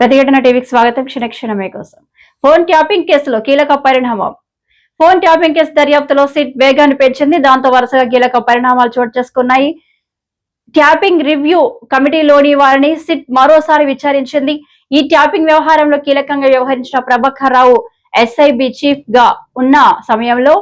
ప్రతిఘటన టీవీకి స్వాగతం. క్షణక్షణమే కోసం. ఫోన్ ట్యాపింగ్ కేసులో కీలక పరిణామం. ఫోన్ ట్యాపింగ్ కేసు దర్యాప్తులో సిట్ వేగాన్ని పెంచింది. దాంతో వరుసగా కీలక పరిణామాలు చోటు చేసుకున్నాయి. ట్యాపింగ్ రివ్యూ కమిటీలోని వారిని సిట్ మరోసారి విచారించింది. ఈ ట్యాపింగ్ వ్యవహారంలో కీలకంగా వ్యవహరించిన ప్రభాకర్ రావు ఎస్ఐబి చీఫ్గా ఉన్న సమయంలో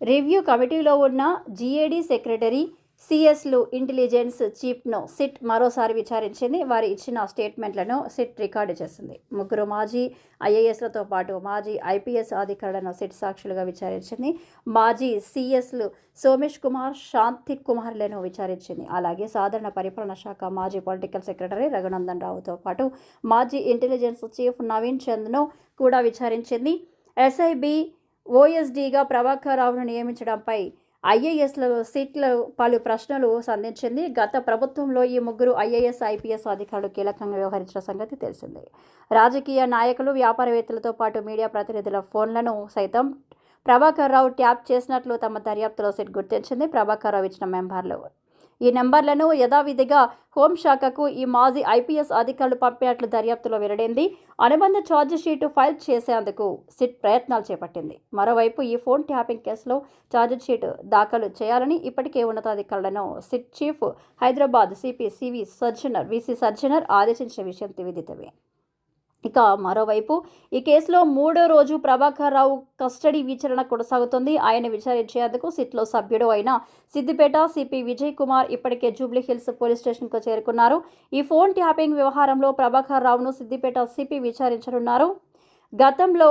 రివ్యూ కమిటీలో ఉన్న జిఏడి సెక్రటరీ సిఎస్లు ఇంటెలిజెన్స్ చీఫ్ను సిట్ మరోసారి విచారించింది. వారి ఇచ్చిన స్టేట్మెంట్లను సిట్ రికార్డు చేసింది. ముగ్గురు మాజీ ఐఏఎస్లతో పాటు మాజీ ఐపీఎస్ అధికారులను సిట్ సాక్షులుగా విచారించింది. మాజీ సిఎస్లు సోమేష్ కుమార్ శాంతి కుమార్లను విచారించింది. అలాగే సాధారణ పరిపాలన శాఖ మాజీ పొలిటికల్ సెక్రటరీ రఘునందన్ రావుతో పాటు మాజీ ఇంటెలిజెన్స్ చీఫ్ నవీన్ చంద్ను కూడా విచారించింది. ఎస్ఐబి ఓఎస్డీగా ప్రభాకర్ రావును నియమించడంపై ఐఏఎస్ల సీట్లు పలు ప్రశ్నలు సంధించింది. గత ప్రభుత్వంలో ఈ ముగ్గురు ఐఏఎస్ ఐపీఎస్ అధికారులు కీలకంగా వ్యవహరించిన సంగతి తెలిసిందే. రాజకీయ నాయకులు వ్యాపారవేత్తలతో పాటు మీడియా ప్రతినిధుల ఫోన్లను సైతం ప్రభాకర్ రావు ట్యాప్ చేసినట్లు తమ దర్యాప్తులో సిట్ గుర్తించింది. ప్రభాకర్ రావు ఇచ్చిన మెంబర్లు ఈ నెంబర్లను యథావిధిగా హోంశాఖకు ఈ మాజీ ఐపీఎస్ అధికారులు పంపినట్లు దర్యాప్తులో వెల్లడైంది. అనుబంధ ఛార్జ్షీటు ఫైల్ చేసేందుకు సిట్ ప్రయత్నాలు చేపట్టింది. మరోవైపు ఈ ఫోన్ ట్యాపింగ్ కేసులో ఛార్జ్షీట్ దాఖలు చేయాలని ఇప్పటికే ఉన్నతాధికారులను SIT chief Hyderabad CP CV Sajjanar VC Sajjanar ఆదేశించిన విషయం విదితమే ఇక మరోవైపు ఈ కేసులో మూడో రోజు ప్రభాకర్ రావు కస్టడీ విచారణ కొనసాగుతుంది. ఆయన విచారించేందుకు సిట్లో సభ్యుడు అయిన సిద్దిపేట సిపి విజయ్ కుమార్ ఇప్పటికే జూబ్లీ హిల్స్ పోలీస్ స్టేషన్కు చేరుకున్నారు. ఈ ఫోన్ ట్యాపింగ్ వ్యవహారంలో ప్రభాకర్ రావును సిద్దిపేట సిపి విచారించనున్నారు. గతంలో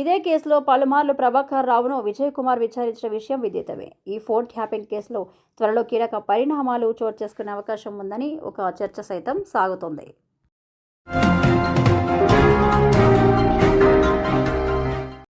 ఇదే కేసులో పలుమార్లు ప్రభాకర్ రావును విజయ్ కుమార్ విచారించిన విషయం విదితమే. ఈ ఫోన్ ట్యాపింగ్ కేసులో త్వరలో కీలక పరిణామాలు చోటు చేసుకునే అవకాశం ఉందని ఒక చర్చ సైతం సాగుతోంది.